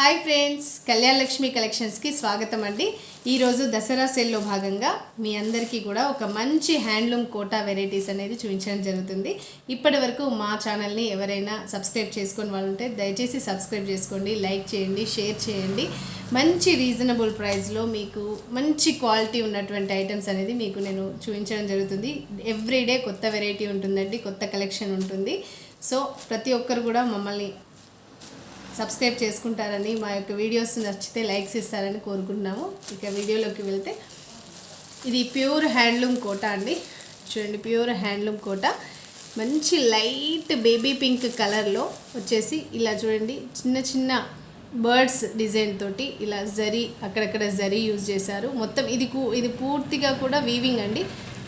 Hi friends Kalyana Lakshmi కలెక్షన్స్కి స్వాగతం అండి. ఈరోజు దసరా సేల్లో భాగంగా మీ అందరికీ కూడా ఒక మంచి హ్యాండ్లూమ్ కోటా వెరైటీస్ అనేది చూపించడం జరుగుతుంది. ఇప్పటి వరకు మా ఛానల్ని ఎవరైనా సబ్స్క్రైబ్ చేసుకొని వాళ్ళు ఉంటే దయచేసి సబ్స్క్రైబ్ చేసుకోండి లైక్ చేయండి షేర్ చేయండి. మంచి రీజనబుల్ ప్రైస్లో మీకు మంచి క్వాలిటీ ఉన్నటువంటి ఐటమ్స్ అనేది మీకు నేను చూపించడం జరుగుతుంది. ఎవ్రీడే కొత్త వెరైటీ ఉంటుందండి కొత్త కలెక్షన్ ఉంటుంది. సో ప్రతి ఒక్కరు కూడా మమ్మల్ని సబ్స్క్రైబ్ చేసుకుంటారని మా యొక్క వీడియోస్ నచ్చితే లైక్స్ ఇస్తారని కోరుకుంటున్నాము. ఇక వీడియోలోకి వెళ్తే ఇది ప్యూర్ హ్యాండ్లూమ్ కోట అండి. చూడండి ప్యూర్ హ్యాండ్లూమ్ కోట. మంచి లైట్ బేబీ పింక్ కలర్లో వచ్చేసి ఇలా చూడండి చిన్న చిన్న బర్డ్స్ డిజైన్ తోటి ఇలా జరీ అక్కడక్కడ జరీ యూజ్ చేశారు. మొత్తం ఇది కూ- ఇది పూర్తిగా కూడా వీవింగ్ అండి.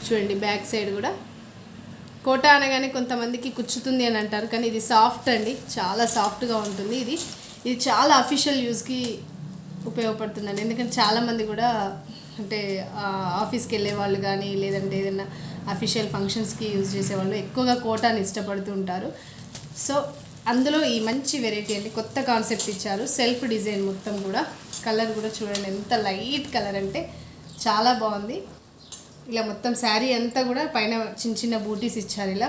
చూడండి బ్యాక్ సైడ్ కూడా కోట అనగానే కొంతమందికి కుచ్చుతుంది అని అంటారు కానీ ఇది సాఫ్ట్ అండి. చాలా సాఫ్ట్గా ఉంటుంది ఇది. ఇది చాలా అఫీషియల్ యూస్కి ఉపయోగపడుతుందండి. ఎందుకంటే చాలామంది కూడా అంటే ఆఫీస్కి వెళ్ళే వాళ్ళు కానీ లేదంటే ఏదైనా అఫీషియల్ ఫంక్షన్స్కి యూజ్ చేసేవాళ్ళు ఎక్కువగా కోటాని ఇష్టపడుతూ ఉంటారు. సో అందులో ఈ మంచి వెరైటీ అండి. కొత్త కాన్సెప్ట్ ఇచ్చారు. సెల్ఫ్ డిజైన్ మొత్తం కూడా. కలర్ కూడా చూడండి ఎంత లైట్ కలర్ అంటే చాలా బాగుంది. ఇలా మొత్తం శారీ అంతా కూడా పైన చిన్న చిన్న బూటీస్ ఇచ్చారు ఇలా.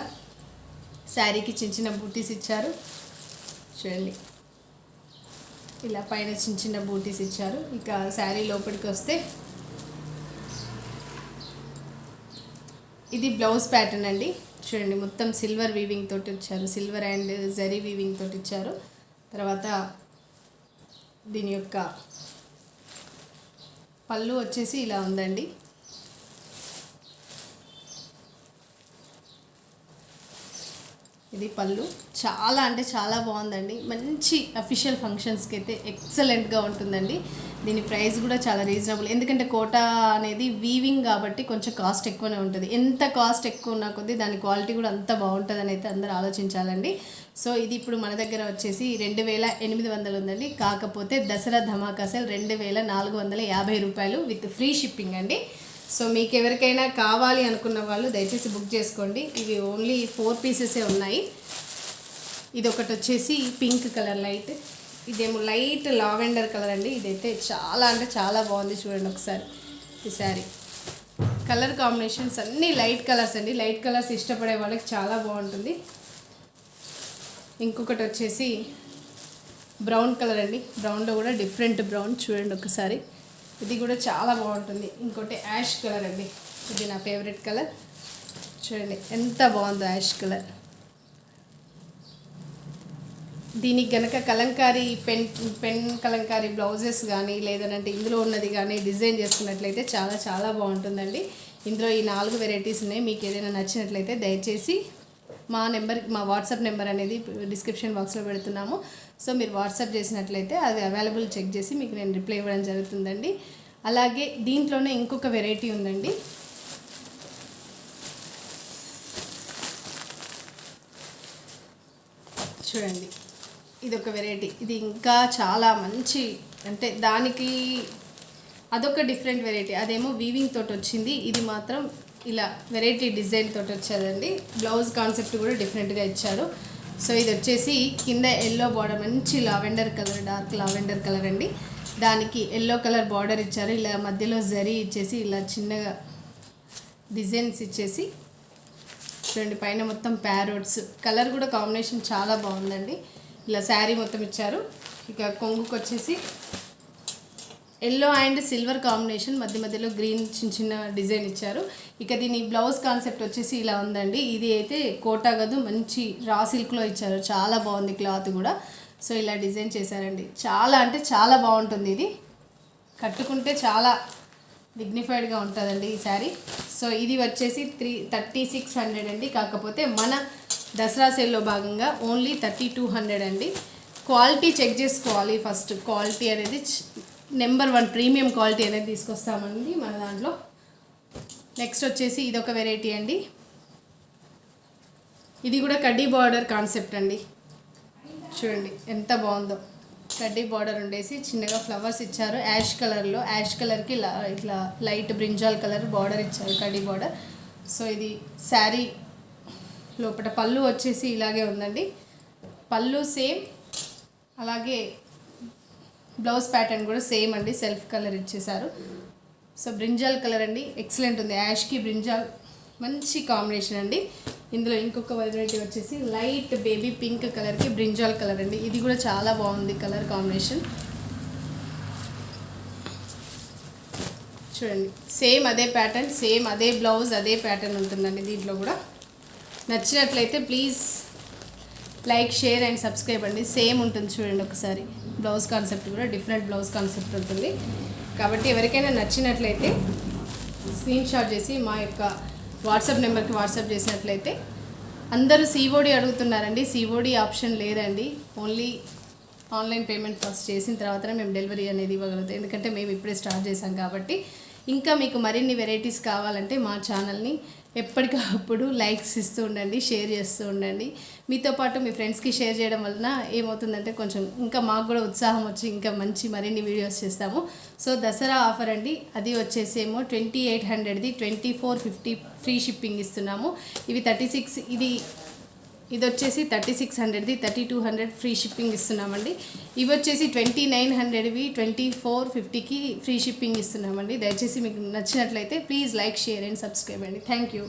శారీకి చిన్న చిన్న బూటీస్ ఇచ్చారు. చూడండి. ఇలా పైన చిన్న చిన్న బూటీస్ ఇచ్చారు. ఇక శారీ లోపలికి వస్తే ఇది బ్లౌజ్ ప్యాటర్న్ అండి. చూడండి మొత్తం సిల్వర్ వీవింగ్ తోటి ఇచ్చారు. సిల్వర్ అండ్ జరీ వీవింగ్ తోటి ఇచ్చారు. తర్వాత దీని యొక్క పళ్ళు వచ్చేసి ఇలా ఉందండి. ఇది పళ్ళు. చాలా అంటే చాలా బాగుందండి. మంచి అఫీషియల్ ఫంక్షన్స్కి అయితే ఎక్సలెంట్గా ఉంటుందండి. దీని ప్రైస్ కూడా చాలా రీజనబుల్ ఎందుకంటే కోటా అనేది వీవింగ్ కాబట్టి కొంచెం కాస్ట్ ఎక్కువనే ఉంటుంది. ఎంత కాస్ట్ ఎక్కువ ఉన్నా కొద్దీ దాని క్వాలిటీ కూడా అంత బాగుంటుందని అయితే అందరూ ఆలోచించాలండి. సో ఇది ఇప్పుడు మన దగ్గర వచ్చేసి రెండు వేల ఎనిమిది వందలు ఉందండి. కాకపోతే దసరా ధమాకా సెల్ రెండు వేల నాలుగు వందల యాభై రూపాయలు విత్ ఫ్రీ షిప్పింగ్ అండి. సో మీకు ఎవరికైనా కావాలి అనుకున్న వాళ్ళు దయచేసి బుక్ చేసుకోండి. ఇవి ఓన్లీ ఫోర్ పీసెసే ఉన్నాయి. ఇది ఒకటి వచ్చేసి పింక్ కలర్ లైట్. ఇదేమో లైట్ లావెండర్ కలర్ అండి. ఇదైతే చాలా అంటే చాలా బాగుంది చూడండి ఒకసారి. ఈ శారీ. కలర్ కాంబినేషన్స్ అన్నీ లైట్ కలర్స్ అండి. లైట్ కలర్స్ ఇష్టపడే వాళ్ళకి చాలా బాగుంటుంది. ఇంకొకటి వచ్చేసి బ్రౌన్ కలర్ అండి. బ్రౌన్లో కూడా డిఫరెంట్ బ్రౌన్ చూడండి ఒకసారి. ఇది కూడా చాలా బాగుంటుంది. ఇంకోటి యాష్ కలర్ అండి. ఇది నా ఫేవరెట్ కలర్. చూడండి ఎంత బాగుందో యాష్ కలర్. దీనికి గనక kalamkari pen pen kalamkari blouses కానీ లేదనంటే ఇందులో ఉన్నది కానీ డిజైన్ చేసుకున్నట్లయితే చాలా చాలా బాగుంటుందండి. ఇందులో ఈ నాలుగు వెరైటీస్ ఉన్నాయి. మీకు ఏదైనా నచ్చినట్లయితే దయచేసి మా నెంబర్ మా వాట్సాప్ నెంబర్ అనేది డిస్క్రిప్షన్ బాక్స్లో పెడుతున్నాము. సో మీరు వాట్సాప్ చేసినట్లయితే అది అవైలబుల్ చెక్ చేసి మీకు నేను రిప్లై ఇవ్వడం జరుగుతుందండి. అలాగే దీంట్లోనే ఇంకొక వెరైటీ ఉందండి. చూడండి. ఇది ఒక వెరైటీ. ఇది ఇంకా చాలా మంచి అంటే దానికి అదొక డిఫరెంట్ వెరైటీ. అదేమో వీవింగ్ తోటి వచ్చింది ఇది మాత్రం ఇలా వెరైటీ డిజైన్ తోటి వచ్చేదండి. బ్లౌజ్ కాన్సెప్ట్ కూడా డిఫరెంట్గా ఇచ్చారు. సో ఇది వచ్చేసి కింద ఎల్లో బార్డర్ మంచి lavender colour dark lavender colour అండి. దానికి ఎల్లో కలర్ బార్డర్ ఇచ్చారు. ఇలా మధ్యలో జరీ ఇచ్చేసి ఇలా చిన్నగా డిజైన్స్ ఇచ్చేసి చూడండి పైన మొత్తం ప్యారోట్స్ కలర్ కూడా కాంబినేషన్ చాలా బాగుందండి. ఇలా శారీ మొత్తం ఇచ్చారు. ఇక కొంగుకు వచ్చేసి ఎల్లో అండ్ సిల్వర్ కాంబినేషన్ మధ్య మధ్యలో గ్రీన్ చిన్న చిన్న డిజైన్ ఇచ్చారు. ఇక దీని బ్లౌజ్ కాన్సెప్ట్ వచ్చేసి ఇలా ఉందండి. ఇది అయితే కోటా గదు మంచి రా సిల్క్లో ఇచ్చారు. చాలా బాగుంది క్లాత్ కూడా. సో ఇలా డిజైన్ చేశారండి. చాలా అంటే చాలా బాగుంటుంది ఇది. కట్టుకుంటే చాలా డిగ్నిఫైడ్గా ఉంటుందండి ఈ శారీ సో ఇది వచ్చేసి త్రీ థర్టీ సిక్స్ హండ్రెడ్ అండి. కాకపోతే మన దసరా సేల్లో భాగంగా ఓన్లీ థర్టీ టూ హండ్రెడ్ అండి. క్వాలిటీ చెక్ చేసుకోవాలి ఫస్ట్ క్వాలిటీ అనేది నెంబర్ వన్ ప్రీమియం క్వాలిటీ అనేది తీసుకొస్తామండి మన దాంట్లో. నెక్స్ట్ వచ్చేసి ఇదొక వెరైటీ అండి. ఇది కూడా కడ్డీ బార్డర్ కాన్సెప్ట్ అండి. చూడండి ఎంత బాగుందో. కడ్డీ బార్డర్ ఉండేసి చిన్నగా ఫ్లవర్స్ ఇచ్చారు. యాష్ కలర్లో యాష్ కలర్కి లా- ఇట్లా లైట్ బ్రింజాల్ కలర్ బార్డర్ ఇచ్చారు కడ్డీ బార్డర్. సో ఇది శారీ లోపల పళ్ళు వచ్చేసి ఇలాగే ఉందండి. పళ్ళు సేమ్ అలాగే బ్లౌజ్ ప్యాటర్న్ కూడా సేమ్ అండి సెల్ఫ్ కలర్ ఇచ్చేసారు. సో బ్రింజాల్ కలర్ అండి ఎక్సలెంట్ ఉంది. యాష్కి బ్రింజాల్ మంచి కాంబినేషన్ అండి. ఇందులో ఇంకొక వెరైటీ వచ్చేసి లైట్ బేబీ పింక్ కలర్కి బ్రింజాల్ కలర్ అండి. ఇది కూడా చాలా బాగుంది కలర్ కాంబినేషన్. చూడండి సేమ్ అదే ప్యాటర్న్ సేమ్ అదే బ్లౌజ్ అదే ప్యాటర్న్ ఉంటుందండి దీంట్లో కూడా. నచ్చినట్లయితే please like share and subscribe అండి. సేమ్ ఉంటుంది చూడండి ఒకసారి. బ్లౌజ్ కాన్సెప్ట్ కూడా డిఫరెంట్ బ్లౌజ్ కాన్సెప్ట్ ఉంటుంది. కాబట్టి ఎవరికైనా నచ్చినట్లయితే స్క్రీన్ షాట్ చేసి మా యొక్క వాట్సాప్ నెంబర్కి వాట్సాప్ చేసినట్లయితే అందరూ సీఓడి అడుగుతున్నారండి. సీఓడి ఆప్షన్ లేదండి. ఓన్లీ ఆన్లైన్ పేమెంట్ ఫస్ట్ చేసిన తర్వాతనే మేము డెలివరీ అనేది ఇవ్వగలుగుతాం. ఎందుకంటే మేము ఇప్పుడే స్టార్ట్ చేసాం కాబట్టి ఇంకా మీకు మరిన్ని వెరైటీస్ కావాలంటే మా ఛానల్ని ఎప్పటికప్పుడు లైక్స్ ఇస్తూ ఉండండి షేర్ చేస్తూ ఉండండి. మీతో పాటు మీ ఫ్రెండ్స్కి షేర్ చేయడం వలన ఏమవుతుందంటే కొంచెం ఇంకా మాకు కూడా ఉత్సాహం వచ్చి ఇంకా మంచి మరిన్ని వీడియోస్ చేస్తాము. సో దసరా ఆఫర్ అండి. అది వచ్చేసేమో twenty eight హండ్రెడ్ది twenty four fifty free shipping ఇస్తున్నాము. ఇవి థర్టీ సిక్స్ ఇది ఇది వచ్చేసి thirty six హండ్రెడ్ది thirty two hundred free shipping ఇస్తున్నామండి. ఇవి వచ్చేసి ట్వంటీ నైన్ హండ్రెడ్వి ట్వంటీ ఫోర్ ఫిఫ్టీకి ఫ్రీ షిప్పింగ్ ఇస్తున్నామండి. దయచేసి మీకు నచ్చినట్లయితే please like share and subscribe అండి. Thank you.